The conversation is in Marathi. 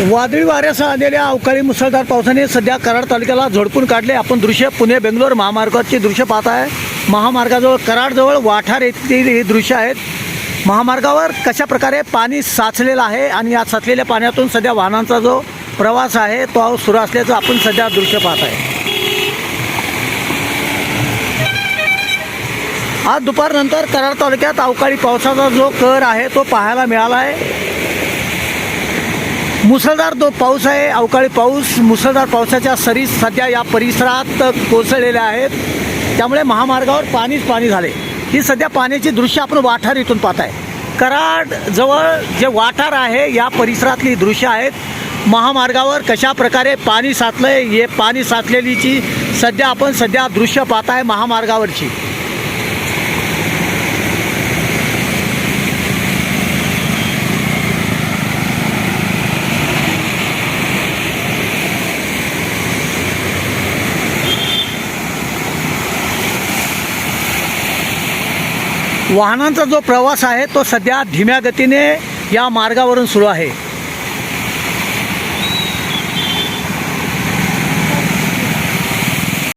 वादळी वाऱ्यासह आलेल्या अवकाळी मुसळधार पावसाने सध्या कराड तालुक्याला झोडपून काढले. आपण दृश्य पुणे बेंगलोर महामार्गाचे दृश्य पाहत आहे. महामार्गाजवळ कराडजवळ वाठार येथील हे दृश्य आहेत. महामार्गावर कशा प्रकारे पाणी साचलेलं आहे आणि या साचलेल्या पाण्यातून सध्या वाहनांचा जो प्रवास आहे तो सुरू असल्याचं आपण सध्या दृश्य पाहत आहे. आज दुपारनंतर कराड तालुक्यात अवकाळी पावसाचा जो कर आहे तो पाहायला मिळाला आहे. मुसळधार जो पाऊस आहे अवकाळी पाऊस मुसळधार पावसाच्या सरी सध्या या परिसरात कोसळलेल्या आहेत. त्यामुळे महामार्गावर पाणीच पाणी झाले. ही सध्या पाण्याची दृश्य आपण वाठार इथून पाहत आहे कराड जवळ जे वाठार आहे या परिसरातली दृश्य आहेत. महामार्गावर कशा प्रकारे पाणी साचलं आहे हे पाणी साचलेलीची सध्या आपण सध्या दृश्य पाहत आहे महामार्गावरची. वाहनांचा जो प्रवास आहे तो सध्या धीम्या गतीने या मार्गावरून सुरू आहे.